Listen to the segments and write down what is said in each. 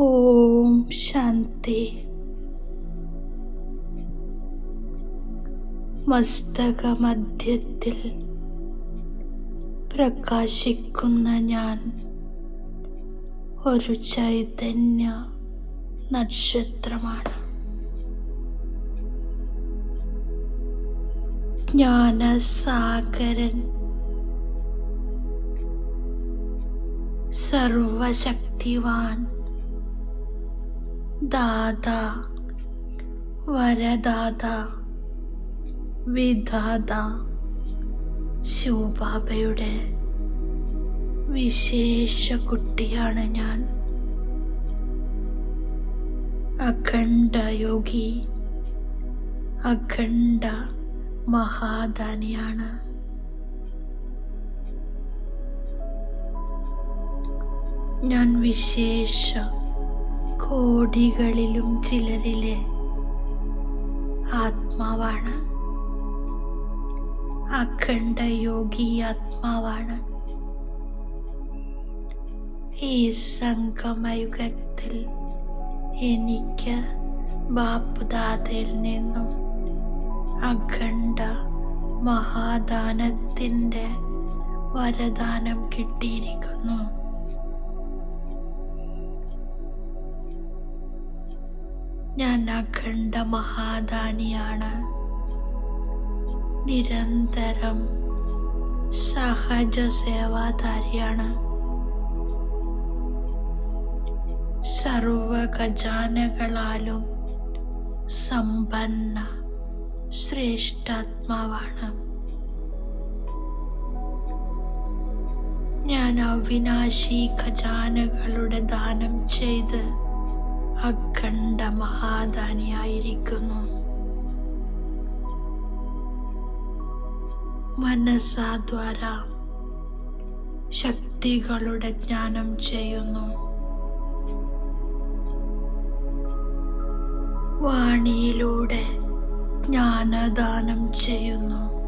ഓം ശാന്തി. മസ്തകമധ്യത്തിൽ പ്രകാശിക്കുന്ന ഞാൻ ഒരു ചൈതന്യ നക്ഷത്രമാണ്. ജ്ഞാനസാഗരൻ സർവശക്തിവാൻ ദാദ വരദാദ വിധാത ശിവബാബയുടെ വിശേഷ കുട്ടിയാണ് ഞാൻ. അഖണ്ഡ യോഗി അഖണ്ഡ മഹാദാനിയാണ്. ഞാൻ വിശേഷ കോടികളിലും ചിലരിലെ ആത്മാവാണ്. അഖണ്ഡ യോഗി ആത്മാവാണ്. ഈ സംഗമയുഗത്തിൽ എനിക്ക് ബാപ്പുദാതയിൽ നിന്നും അഖണ്ഡ മഹാദാനത്തിന്റെ വരദാനം കിട്ടിയിരിക്കുന്നു. ഞാൻ അഖണ്ഡ മഹാദാനിയാണ്. നിരന്തരം സഹജ സേവാധാരിയാണ് സർവ ഖജാനകളാലും സമ്പന്ന ശ്രേഷ്ഠാത്മാവാണ്. ഞാൻ അവിനാശി ഖജാനകളുടെ ദാനം ചെയ്ത് അഖണ്ഡ മഹാദാനിയായിരിക്കുന്നു മനസ്സാദ്വാര ശക്തികളുടെ ജ്ഞാനം ചെയ്യുന്നു. വാണിയിലൂടെ ജ്ഞാനദാനം ചെയ്യുന്നു.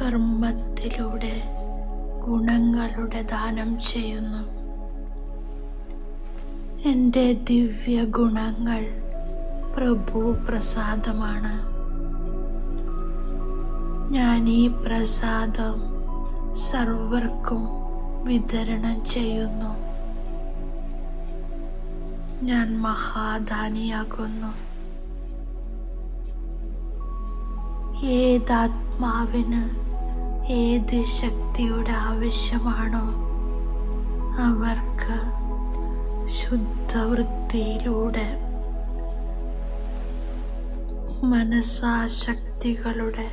കർമ്മത്തിലൂടെ ഗുണങ്ങളുടെ ദാനം ചെയ്യുന്നു. എന്റെ ദിവ്യ ഗുണങ്ങൾ പ്രഭു പ്രസാദമാണ്. ഞാൻ ഈ പ്രസാദം സർവർക്കും വിതരണം ചെയ്യുന്നു. ഞാൻ മഹാദാനിയാകുന്നു. ഏതാത്മാവിന് ഏത് ശക്തിയുടെ ആവശ്യമാണോ അവർക്ക് ശുദ്ധവൃത്തിയിലൂടെ മനസാശക്തികളുടെ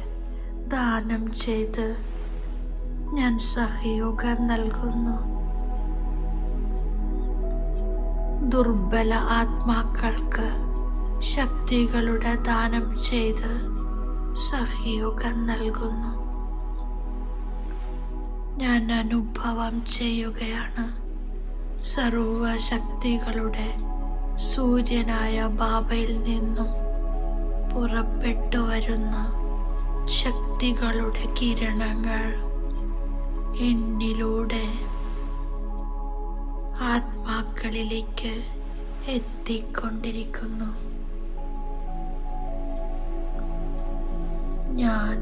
ദാനം ചെയ്ത് ഞാൻ സഹയോഗം നൽകുന്നു. ദുർബല ആത്മാക്കൾക്ക് ശക്തികളുടെ ദാനം ചെയ്ത് സഹയോഗം നൽകുന്നു. ഞാൻ അനുഭവം ചെയ്യുകയാണ്. സർവശക്തികളുടെ സൂര്യനായ ബാബയിൽ നിന്നും പുറപ്പെട്ടു വരുന്ന ശക്തികളുടെ കിരണങ്ങൾ എന്നിലൂടെ ആത്മാക്കളിലേക്ക് എത്തിക്കൊണ്ടിരിക്കുന്നു. ഞാൻ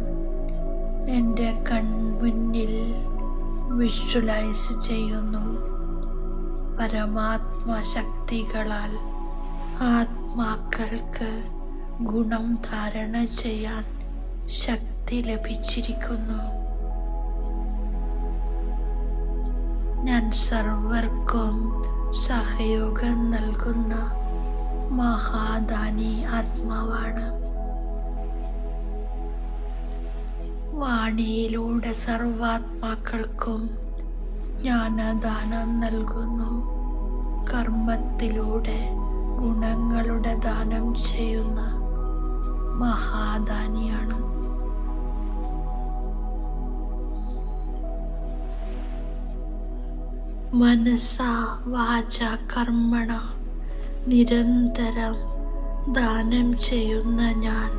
എന്റെ കൺമുന്നിൽ വിഷ്വലൈസ് ചെയ്യുന്നു. പരമാത്മശക്തികളാൽ ആത്മാക്കൾക്ക് ഗുണം ധാരണ ചെയ്യാൻ ശക്തി ലഭിച്ചിരിക്കുന്നു. ഞാൻ സർവർക്കും സഹയോഗം നൽകുന്ന മഹാദാനി ആത്മാവാണ്. വാണിയിലൂടെ സർവാത്മാക്കൾക്കും ജ്ഞാനദാനം നൽകുന്നു. കർമ്മത്തിലൂടെ ഗുണങ്ങളുടെ ദാനം ചെയ്യുന്ന മഹാദാനിയാണ്. മനസ്സ വാച കർമ്മണ നിരന്തരം ദാനം ചെയ്യുന്ന ഞാൻ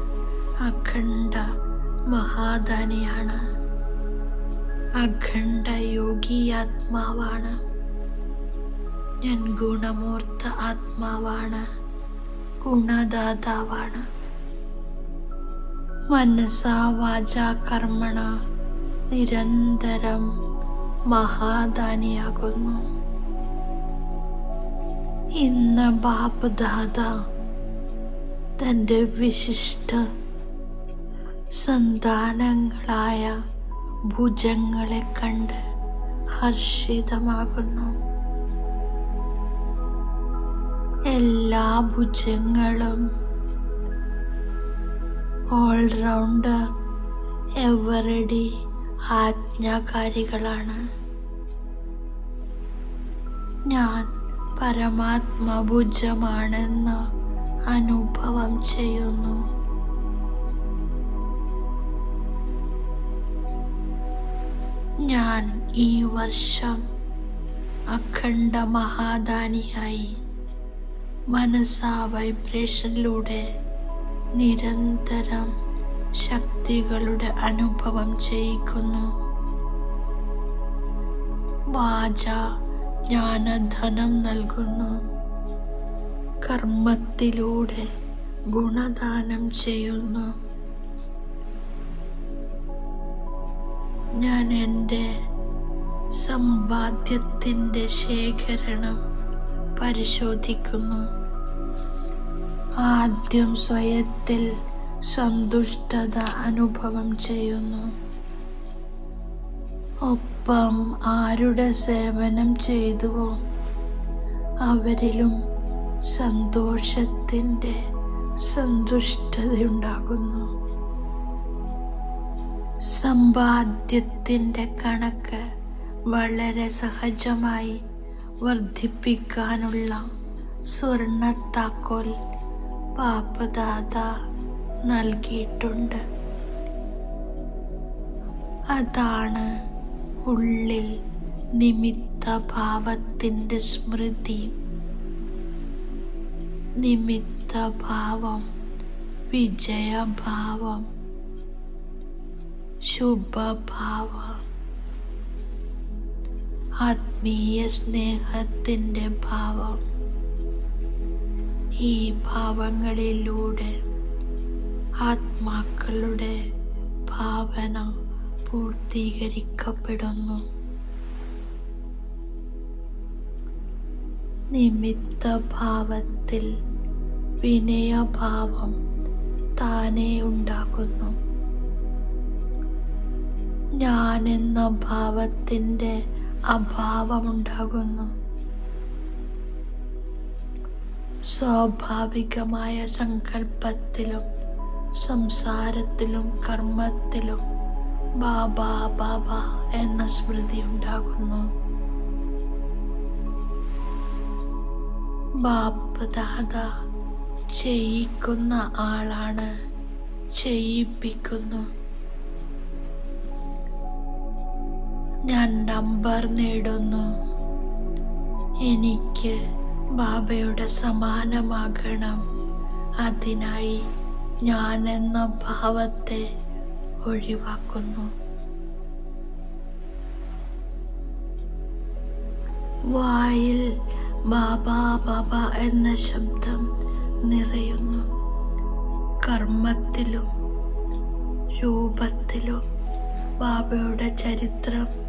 അഖണ്ഡ മഹാദാനിയാണ്. അഖണ്ഡ യോഗി ആത്മാവാണ്. ഞാൻ ഗുണമൂർത്ത ആത്മാവാണ്. ഗുണദാതാവാണ്. മനസ്സാ വാച കർമ്മണ നിരന്തരം മഹാദാനിയാകുന്നു. ഇന്ന് ബാപ്പ് തന്റെ വിശിഷ്ട സന്താനങ്ങളായ ഭുജങ്ങളെ കണ്ട് ഹർഷിതമാകുന്നു എല്ലാ ഭുജങ്ങളും ഓൾറൗണ്ടർ എവറടി ആജ്ഞാകാരികളാണ്. ഞാൻ പരമാത്മഭുജമാണെന്ന് അനുഭവം ചെയ്യുന്നു. ഞാൻ ഈ വർഷം അഖണ്ഡ മഹാദാനിയായി. മനസ്സാ വൈബ്രേഷനിലൂടെ നിരന്തരം ശക്തികളുടെ അനുഭവം ചെയ്യിക്കുന്നു. വാച ജ്ഞാനധനം നൽകുന്നു. കർമ്മത്തിലൂടെ ഗുണദാനം ചെയ്യുന്നു. ഞാൻ എന്റെ സമ്പാദ്യത്തിന്റെ ശേഖരണം പരിശോധിക്കുന്നു. ആദ്യം സ്വയത്തിൽ സന്തുഷ്ടത അനുഭവം ചെയ്യുന്നു. ഒപ്പം ആരുടെ സേവനം ചെയ്തുവോ അവരിലും സന്തോഷത്തിന്റെ സന്തുഷ്ടതയുണ്ടാകുന്നു. സമ്പാദ്യത്തിന്റെ കണക്ക് വളരെ സഹജമായി വർദ്ധിപ്പിക്കാനുള്ള സ്വർണത്താക്കോൽ പാപ്പദാത നൽകിയിട്ടുണ്ട്. അതാണ് ഉള്ളിൽ നിമിത്തഭാവത്തിന്റെ സ്മൃതി. നിമിത്തഭാവം വിജയഭാവം ശുഭഭാവം. ആത്മീയ സ്നേഹത്തിന്റെ ഭാവം. ഈ ഭാവങ്ങളിലൂടെ ആത്മാക്കളുടെ ഭാവന പൂർത്തീകരിക്കപ്പെടുന്നു. നിമിത്തഭാവത്തിൽ വിനയഭാവം താനേ ഉണ്ടാകുന്നു. ഞാനെന്ന ഭാവത്തിന്റെ അഭാവമുണ്ടാകുന്നു. സ്വാഭാവികമായ സങ്കല്പത്തിലും സംസാരത്തിലും കർമ്മത്തിലും ബാബ ബാബ എന്ന സ്മൃതി ഉണ്ടാകുന്നു. ബാപ്പ് ദാദ ചെയ്യിക്കുന്ന ആളാണ് ചെയ്യിപ്പിക്കുന്നു. ഞാൻ നമ്പർ നേടുന്നു. എനിക്ക് ബാബയുടെ സമാനമാകണം അതിനായി ഞാൻ എന്ന ഭാവത്തെ ഒഴിവാക്കുന്നു. വായിൽ ബാബ ബാബ എന്ന ശബ്ദം നിറയുന്നു. കർമ്മത്തിലും രൂപത്തിലും ബാബയുടെ ചരിത്രം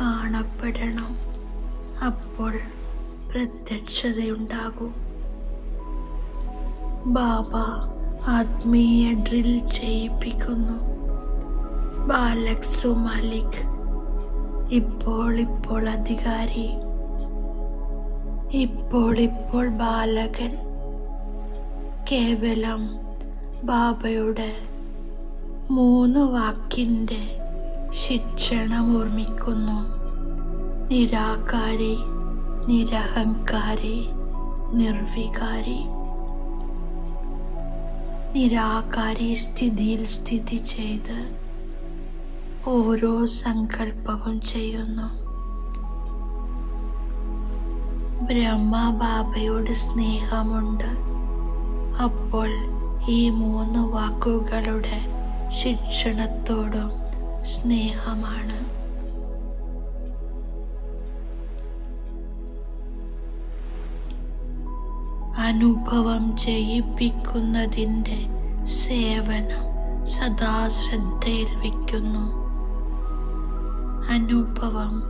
കാണപ്പെടണം. അപ്പോൾ പ്രത്യക്ഷതയുണ്ടാകും. ബാബ ആത്മീയ ഡ്രിൽ ചെയ്യിപ്പിക്കുന്നു. ബാലക്സു മാലിക് ഇപ്പോൾ ഇപ്പോൾ അധികാരി. ഇപ്പോൾ ഇപ്പോൾ ബാലകൻ. കേവലം ബാബയുടെ മൂന്ന് വാക്കിന്റെ ശിക്ഷണം ഓർമ്മിക്കുന്നു നിരാകാരി നിരഹങ്കാരി നിർവികാരി. നിരാകാരി സ്ഥിതിയിൽ സ്ഥിതി ചെയ്ത് ഓരോ സങ്കല്പവും ചെയ്യുന്നു. ബ്രഹ്മ ബാബയോട് സ്നേഹമുണ്ട്. അപ്പോൾ ഈ മൂന്ന് വാക്കുകളുടെ ശിക്ഷണത്തോടും സ്നേഹമാണ്. അനുഭവം ചെയ്യിപ്പിക്കുന്നതിന്റെ സേവനം സദാ ശ്രദ്ധയിൽ വയ്ക്കുന്നു. അനുഭവം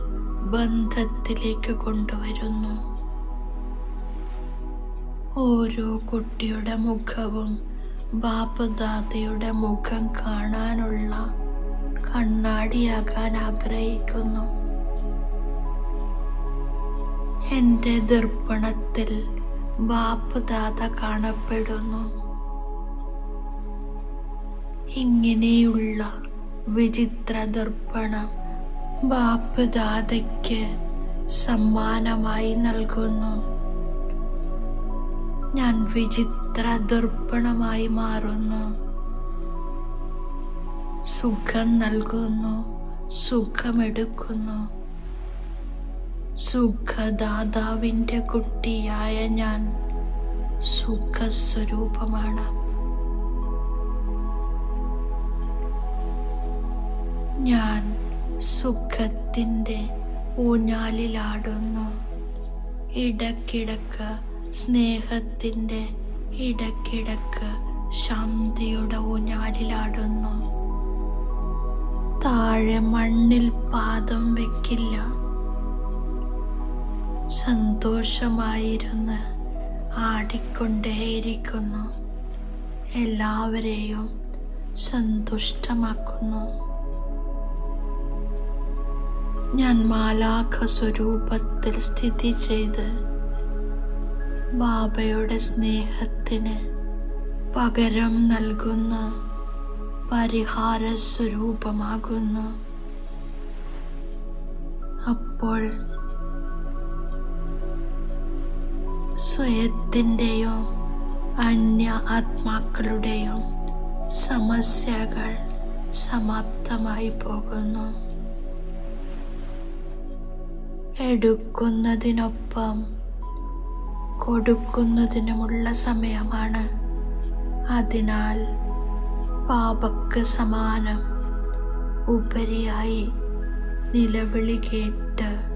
ബന്ധത്തിലേക്ക് കൊണ്ടുവരുന്നു. ഓരോ കുട്ടിയുടെ മുഖവും ബാപ്പദാദയുടെ മുഖം കാണാനുള്ള കണ്ണാടിയാകാൻ ആഗ്രഹിക്കുന്നു. എന്റെ ദർപ്പണത്തിൽ ബാപ്പുദാത കാണപ്പെടുന്നു. ഇങ്ങനെയുള്ള വിചിത്ര ദർപ്പണം ബാപ്പുദാതയ്ക്ക് സമ്മാനമായി നൽകുന്നു. ഞാൻ വിചിത്ര ദർപ്പണമായി മാറുന്നു. സുഖം നൽകുന്നു സുഖമെടുക്കുന്നു. സുഖദാതാവിന്റെ കുട്ടിയായ ഞാൻ സുഖസ്വരൂപമാണ്. ഞാൻ സുഖത്തിന്റെ ഊഞ്ഞാലിലാടുന്നു. ഇടക്കിടക്ക് സ്നേഹത്തിന്റെ ഇടക്കിടക്ക് ശാന്തിയുടെ ഊഞ്ഞാലിലാടുന്നു. താഴെ മണ്ണിൽ പാദം വെക്കില്ല. സന്തോഷമായിരുന്ന് ആടിക്കൊണ്ടേയിരിക്കുന്നു. എല്ലാവരെയും സന്തുഷ്ടമാക്കുന്നു. ഞാൻ മാലാഖ സ്വരൂപത്തിൽ സ്ഥിതി ചെയ്ത് ബാബയുടെ സ്നേഹത്തിന് പകരം നൽകുന്ന. പരിഹാര സ്വരൂപമാകുന്നു അപ്പോൾ സ്വയത്തിന്റെയോ അന്യ ആത്മാക്കളുടെയോ സമസ്യകൾ സമാപ്തമായി പോകുന്നു. എടുക്കുന്നതിനൊപ്പം കൊടുക്കുന്നതിനുമുള്ള സമയമാണ്. അതിനാൽ പാപക്ക് സമാനം ഉപരിയായി നിലവിളി കേട്ട്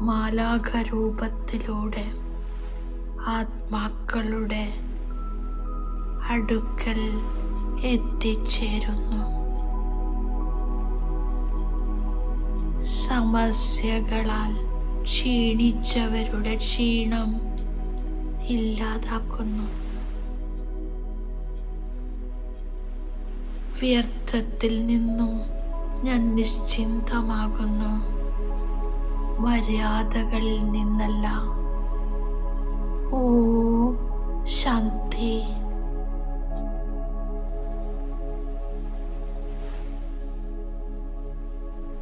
മാലാഖരൂപത്തിലൂടെ ആത്മാക്കളുടെ അടുക്കൽ എത്തിച്ചേരുന്നു. സമസ്യകളാൽ ക്ഷീണിച്ചവരുടെ ക്ഷീണം ഇല്ലാതാക്കുന്നു. വ്യർത്ഥത്തിൽ നിന്നും ഞാൻ നിശ്ചിന്തമാകുന്നു. മര്യാദകളിൽ നിന്നല്ല. ഓ ശാന്തി.